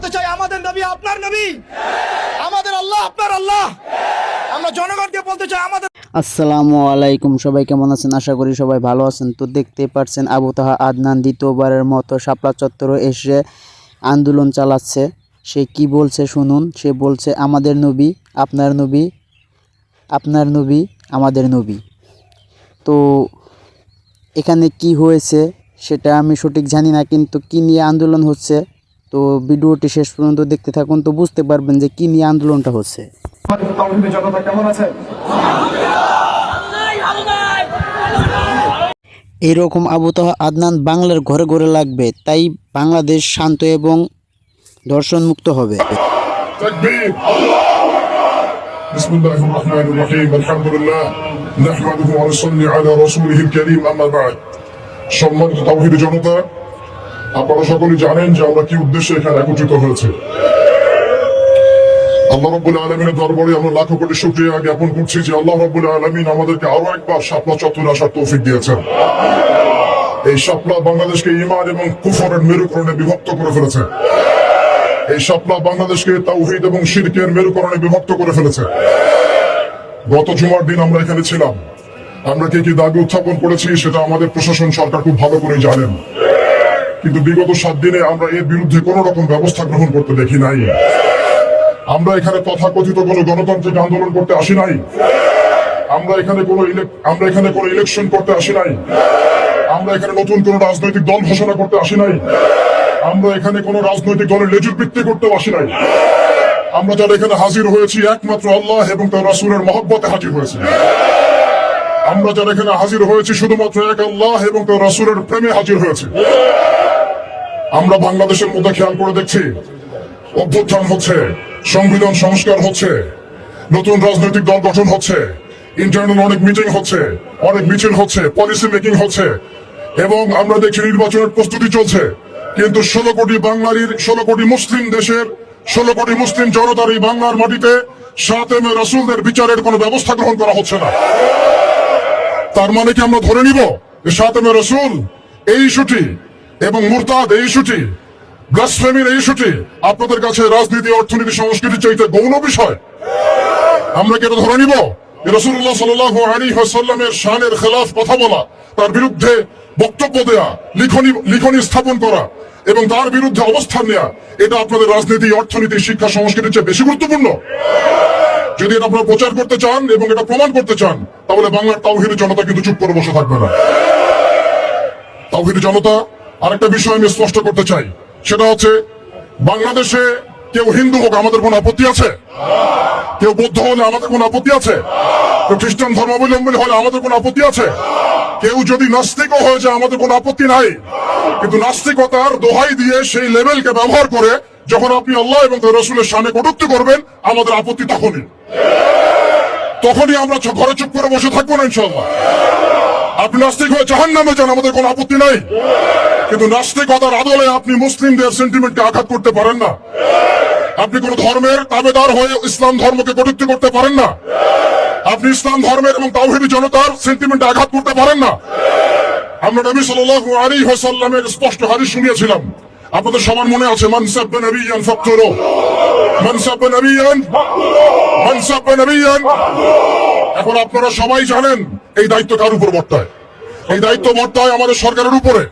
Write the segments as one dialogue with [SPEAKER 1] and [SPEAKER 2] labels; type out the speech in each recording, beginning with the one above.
[SPEAKER 1] বলতে চাই, আমাদের নবী আপনার নবী। আমাদের আল্লাহ আপনার আল্লাহ। আমরা জনগণকে বলতে চাই, আমাদের
[SPEAKER 2] আসসালামু আলাইকুম, সবাই কেমন আছেন? আশা করি সবাই ভালো আছেন। তো দেখতে পাচ্ছেন আবু তাহা আদনান দ্বিতীয়বারের মতো শাপলা চত্বরে এসে আন্দোলন চালাচ্ছে। সে কি বলছে শুনুন, সে বলছে, আমাদের নবী, আপনার নবী আপনার নবী, আমাদের নবী। তো এখানে কি হয়েছে, সেটা আমি সঠিক জানি না, কিন্তু কি নিয়ে আন্দোলন হচ্ছে তো ভিডিওটি শেষ পর্যন্ত দেখতে থাকুন তো বুঝতে পারবেন যে কি নিয়ে আন্দোলনটা হচ্ছে
[SPEAKER 1] তাওহীদের জনতা কেমন আছে
[SPEAKER 2] এরকম আবুতহ আদনান বাংলার ঘরে ঘরে লাগবে তাই বাংলাদেশ শান্ত এবং ধর্ষণ মুক্ত হবে
[SPEAKER 3] تكبير بسم الله الرحمن الرحيم الحمد لله نحمده ونصلي على رسوله الكريم أما بعد সম্মানিত তাওহীদ জনতা আপনারা সকলে জানেন যে আমরা কি উদ্দেশ্যে এখানে একত্রিত হয়েছে। আল্লাহ আলমিনের দরবারে আমরা লাখো কোটি শুক্রিয়া জ্ঞাপন করছি যে আল্লাহ আলমিন আমাদেরকে আরও একবার চত্বরে আসার তৌফিক দিয়েছেন। এই বাংলাদেশকে ইমান এবং কুফরের মেরুকরণে বিভক্ত করে ফেলেছে। এই বাংলাদেশকে তাওহিদ এবং শিরকের মেরুকরণে বিভক্ত করে ফেলেছে। গত জুমার দিন আমরা এখানে ছিলাম। আমরা কি কি দাবি উত্থাপন করেছি সেটা আমাদের প্রশাসন সরকার খুব ভালো করে জানেন। কিন্তু বিগত সাত দিনে আমরা এর বিরুদ্ধে কোন রকম ব্যবস্থা গ্রহণ করতে দেখি নাই। আমরা এখানে তথাকথিত কোনো গণতান্ত্রিক আন্দোলন করতে আসি নাই। আমরা এখানে কোনো আমরা এখানে কোনো ইলেকশন করতে আসি নাই। আমরা এখানে নতুন কোনো রাজনৈতিক দল ঘোষণা করতে আসি নাই। আমরা এখানে কোনো রাজনৈতিক দলের লেজুর বৃত্তি করতেও আসি নাই। আমরা যারা এখানে হাজির হয়েছি একমাত্র আল্লাহ এবং তার রাসূলের মহব্বতে হাজির হয়েছি। আমরা যারা এখানে হাজির হয়েছি শুধুমাত্র এক আল্লাহ এবং তার রাসূলের প্রেমে হাজির হয়েছে। আমরা বাংলাদেশের মধ্যে খেয়াল করে দেখছি, অভ্যুত্থান হচ্ছে, সংবিধান সংস্কার হচ্ছে, নতুন রাজনৈতিক দল গঠন হচ্ছে ইন্টারনাল অনেক মিটিং হচ্ছে, অনেক মিছিল হচ্ছে পলিসি মেকিং হচ্ছে, এবং আমরা দেখছি নির্বাচনের প্রস্তুতি চলছে। কিন্তু ষোলো কোটি বাঙালির, ষোলো কোটি মুসলিম দেশের, ষোলো কোটি মুসলিম জনতার এই বাংলার মাটিতে সাত এম রাসুলদের বিচারের কোনো ব্যবস্থা গ্রহণ করা হচ্ছে না। তার মানে কি আমরা ধরে নিব যে সাত এম রসুল এই ইস্যুটি এবং মুরতাদ, এই ইস্যুটি ব্লাসফেমির এই ইস্যুটি আপনাদের কাছে রাজনীতি, অর্থনীতি, সংস্কৃতি চাইতে গৌণ বিষয়। আমরা কি এটা ধরে নিব? রসুল্লাহ সাল আলী সাল্লামের শানের খেলাফ কথা বলা, তার বিরুদ্ধে বক্তব্য দেয়া, লিখনি লিখনি স্থাপন করা এবং তার বিরুদ্ধে অবস্থান নেওয়া এটা আপনাদের রাজনীতি, অর্থনীতি, শিক্ষা, সংস্কৃতির চেয়ে বেশি গুরুত্বপূর্ণ। যদি এটা আপনারা প্রচার করতে চান এবং এটা প্রমাণ করতে চান, তাহলে বাংলার তাওহিদ জনতা কিন্তু চুপ করে বসে থাকবে না। তাওহিদ জনতা আরেকটা বিষয় আমি স্পষ্ট করতে চাই। সেটা হচ্ছে, বাংলাদেশে কেউ হিন্দু হোক আমাদের কোনো আপত্তি আছে? কেউ বৌদ্ধ হলে আমাদের কোনো আপত্তি আছে? কেউ খ্রিস্টান ধর্মাবলম্বী হলে আমাদের কোনো আপত্তি আছে? কেউ যদি নাস্তিকও হয়ে যায়, আমাদের কোনো আপত্তি নাই। কিন্তু নাস্তিকতার দোহাই দিয়ে সেই লেভেলকে ব্যবহার করে যখন আপনি আল্লাহ এবং রসুলের সামনে কটূক্তি করবেন, আমাদের আপত্তি তখনই। তখনই আমরা ঘরে চুপ করে বসে থাকব না ইনশাল্লাহ আপনি নাস্তিক হয়ে জাহান নামে যান, আমাদের কোনো আপত্তি নাই। কিন্তু নাস্তিকতার আদলে আপনি মুসলিমদের সেন্টিমেন্টকে আঘাত করতে পারেন না। আপনি কোন ধর্মের তাবেদার হয়ে ইসলাম ধর্মকে কটূক্তি করতে পারেন না। আপনি ইসলাম ধর্মের এবং তাওহিদি জনতার সেন্টিমেন্টে আঘাত করতে পারেন না। আমরা নবী সাল্লাল্লাহু আলাইহি ওয়াসাল্লামের স্পষ্ট হাদিস শুনিয়েছিলাম। আপনাদের সবার মনে আছে, মান সাব্বা নবিয়ান ফাকতুরু। মান সাব্বা নবিয়ান মান সাব্বা নবিয়ান এখন আপনারা সবাই জানেন এই দায়িত্ব কার উপর বর্তায়? এই দায়িত্ব বর্তায় আমাদের সরকারের উপরে।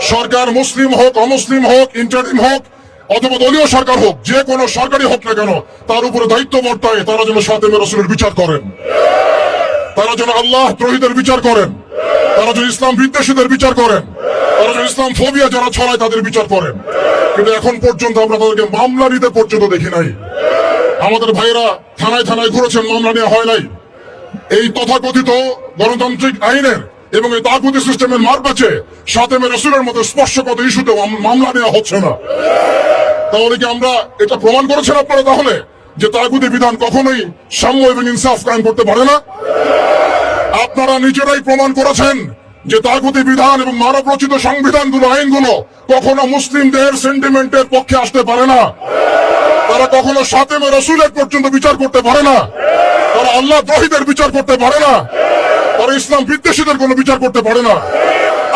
[SPEAKER 3] সরকার মুসলিম হোক, অমুসলিম হোক ইন্টারিম হোক, অথবা দলীয় সরকার হোক, যে কোনো সরকারি হোক না কেন, তার উপরে দায়িত্ব বর্তায়, তারা যেন সাথে রসুলের বিচার করেন। তারা যেন আল্লাহ দ্রোহীদের বিচার করেন। তারা যেন ইসলাম বিদ্বেষীদের বিচার করেন। তারা যেন ইসলাম ফোবিয়া যারা ছড়ায় তাদের বিচার করেন। কিন্তু এখন পর্যন্ত আমরা তাদেরকে মামলা নিতে পর্যন্ত দেখি নাই। আমাদের ভাইরা থানায় থানায় ঘুরেছেন, মামলা নেওয়া হয় নাই। এই তথাকথিত গণতান্ত্রিক আইনের এবং এই তাগুতি সিস্টেমের মার পেছে সাথে রসুলের মতো স্পর্শগত ইস্যুতে মামলা নেওয়া হচ্ছে না। তাহলে কি আমরা এটা প্রমাণ করেছেন আপনারা তাহলে? যে তাগুতি বিধান কখনোই সাম্য এবং ইনসাফ কায়েম করতে পারে না? আপনারা নিজেরাই প্রমাণ করেছেন যে তাগুতি বিধান এবং মানব রচিত সংবিধানগুলো, আইনগুলো কখনো মুসলিমদের সেন্টিমেন্টের পক্ষে আসতে পারে না। তারা কখনো সাতেমে রসুলের পর্যন্ত বিচার করতে পারে না। তারা আল্লাহ দ্রোহীদের বিচার করতে পারে না। তারা ইসলাম বিদ্বেষীদের কোনো বিচার করতে পারে না।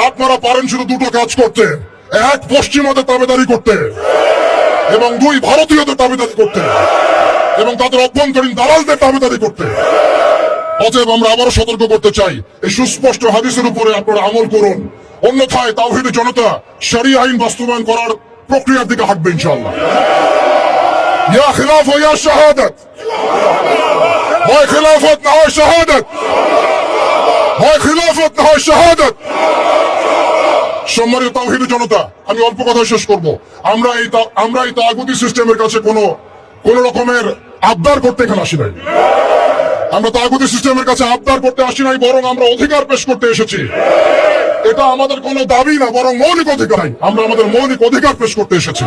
[SPEAKER 3] আপনারা পারেন শুধু দুটো কাজ করতে। এক পশ্চিমাদের তাবেদারি করতে। এবং দুই, ভারতীয়দের দাবিদারি করতে। এবং তাদের অভ্যন্তরীণ দালালদের দাবিদারি করতে। অতএব আমরা আবারও সতর্ক করতে চাই। এই সুস্পষ্ট হাদিসের উপরে আপনারা আমল করুন। অন্যথায় তাওহিদের জনতা সারি আইন বাস্তবায়ন করার প্রক্রিয়ার দিকে হাঁটবে ইনশাআল্লাহ। ইয়া খিলাফ ইয়া শাহাদাত। হয় খিলাফত না হয় শাহাদাত হয় খিলাফত না সম্মানিত তাওহিদের জনতা, আমি অল্প কথা শেষ করব। আমরা এই আমরা এই তাগুতি সিস্টেমের কাছে কোনো, কোন রকমের আবদার করতে এখানে আসি নাই। আমরা তাগুতি সিস্টেমের কাছে আবদার করতে আসি নাই, বরং আমরা অধিকার পেশ করতে এসেছি। এটা আমাদের কোনো দাবি না, বরং মৌলিক অধিকার আমরা আমাদের মৌলিক অধিকার পেশ করতে এসেছি।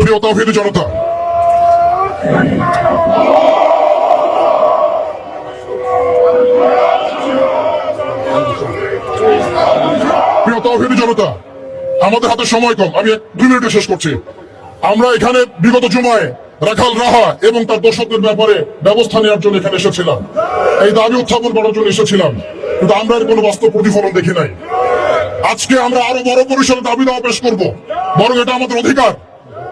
[SPEAKER 3] প্রিয় তাওহিদ জনতা প্রিয় তাওহিদ জনতা, আমাদের হাতে সময় কম। আমি দুই মিনিটে শেষ করছি। আমরা এখানে বিগত জুমায় রাখাল রাহা এবং তার দর্শকদের ব্যাপারে ব্যবস্থা নেওয়ার জন্য এখানে এসেছিলাম। এই দাবি উত্থাপন করার জন্য এসেছিলাম। কিন্তু আমরা এর কোনো বাস্তব প্রতিফলন দেখি নাই। আজকে আমরা আরও বড় পরিসরে দাবি দাওয়া পেশ করব। বরং এটা আমাদের অধিকার।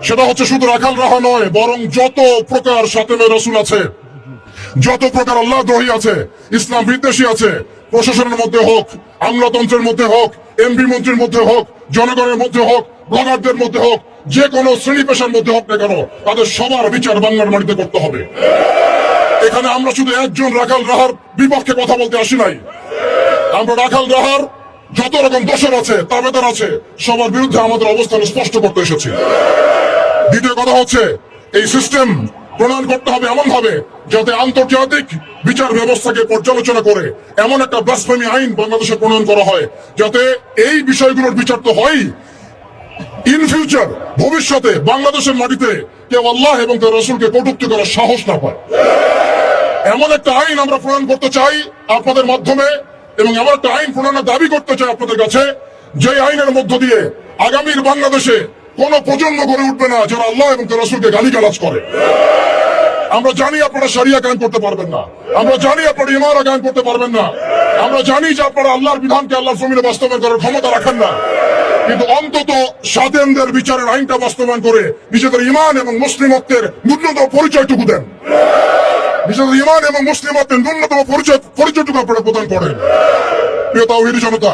[SPEAKER 3] সেটা হচ্ছে শুধু রাখাল রাহা নয়, বরং যত প্রকার সাতেমে রসুল আছে, যত প্রকার আল্লাহ দ্রোহী আছে, ইসলাম বিদ্বেষী আছে, প্রশাসনের মধ্যে হোক, আমলাতন্ত্রের মধ্যে হোক, এমপি মন্ত্রীর মধ্যে হোক, জনগণের মধ্যে হোক ব্লগারদের মধ্যে হোক, যে কোনো শ্রেণি পেশার মধ্যে হোক না কেন, তাদের সবার বিচার বাংলার মাটিতে করতে হবে। এখানে আমরা শুধু একজন রাখাল রাহার বিপক্ষে কথা বলতে আসি নাই। আমরা রাখাল রাহার যত রকম দোষর আছে, তাবেদার আছে, সবার বিরুদ্ধে আমাদের অবস্থান স্পষ্ট করতে এসেছি। দ্বিতীয় কথা হচ্ছে, এই সিস্টেম প্রণয়ন করতে হবে এমন ভাবে যাতে আন্তর্জাতিক বিচার ব্যবস্থাকে পর্যালোচনা করে এমন একটা ব্লাসফেমি আইন বাংলাদেশে প্রণয়ন করা হয়, যাতে এই বিষয়গুলোর বিচার তো হয় ইন ফিউচার ভবিষ্যতে বাংলাদেশের মাটিতে কেউ আল্লাহ এবং তার রসুলকে কটুক্তি করার সাহস না পায়। এমন একটা আইন আমরা প্রণয়ন করতে চাই আপনাদের মাধ্যমে এবং এমন একটা আইন প্রণয়নের দাবি করতে চাই আপনাদের কাছে যে আইনের মধ্য দিয়ে আগামীর বাংলাদেশে কোন প্রজন্ম গড়ে উঠবে না যারা আল্লাহ এবং রসুলকে গালিগালাজ করে। আমরা জানি আপনারা সারিয়া কায়ন করতে পারবেন না। আমরা জানি আপনারা ইমারা কায়ন করতে পারবেন না। আমরা জানি যে আপনারা আল্লাহর বিধানকে আল্লাহর জমিনে বাস্তবায়ন করার ক্ষমতা রাখেন না। কিন্তু অন্তত স্বাধীনদের বিচারের আইনটা বাস্তবায়ন করে নিজেদের ইমান এবং মুসলিমত্বের ন্যূনতম পরিচয়টুকু দেন। নিজেদের ইমান এবং মুসলিমত্বের ন্যূনতম পরিচয় পরিচয়টুকু আপনারা প্রদান করেন। প্রিয় তাওহিদি জনতা,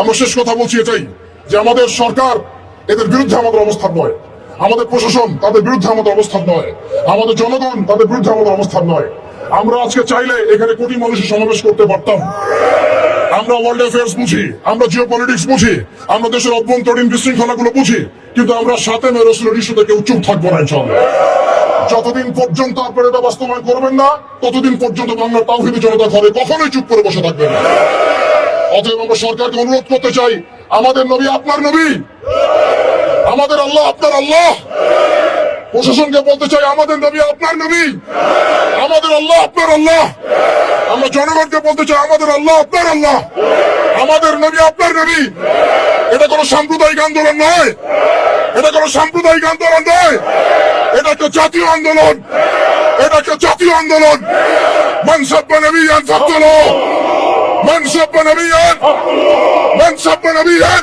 [SPEAKER 3] আমরা শেষ কথা বলছি এটাই যে আমাদের সরকার এদের বিরুদ্ধে আমাদের অবস্থান নয়। আমাদের প্রশাসন তাদের বিরুদ্ধে আমাদের অবস্থান নয়। আমাদের জনগণ তাদের বিরুদ্ধে আমাদের অবস্থান নয়। আমরা আজকে চাইলে এখানে কোটি মানুষের সমাবেশ করতে পারতাম। আমরা ওয়ার্ল্ড অ্যাফেয়ার্স বুঝি, আমরা জিও পলিটিক্স বুঝি, আমরা দেশের অভ্যন্তরীণ বিশৃঙ্খলাগুলো বুঝি, কিন্তু আমরা সাথে মে রসুলের ইস্যুতে কেউ চুপ থাকব না ইনশাল্লাহ যতদিন পর্যন্ত আপনারা এটা বাস্তবায়ন করবেন না, ততদিন পর্যন্ত বাংলার তাওহিদি জনতা ঘরে কখনোই চুপ করে বসে থাকবে না। অতএব আমরা সরকারকে অনুরোধ করতে চাই, আমাদের নবী আপনার নবী। আমাদের আল্লাহ, আপনার আল্লাহ। প্রশাসনকে বলতে চাই, আমাদের নবী আপনার নবী। আমাদের আল্লাহ আপনার আল্লাহ। আমরা জনগণকে বলতে চাই, আমাদের আল্লাহ আপনার আল্লাহ। আমাদের নবী আপনার নবী। এটা কোন সাম্প্রদায়িক আন্দোলন নয়। এটা কোন সাম্প্রদায়িক আন্দোলন নয়। এটা একটা জাতীয় আন্দোলন। এটা একটা জাতীয় আন্দোলন। মানসাব্য নবী আনসাব্দল মানসাব্য নবী আন মানসাব্য নবী আন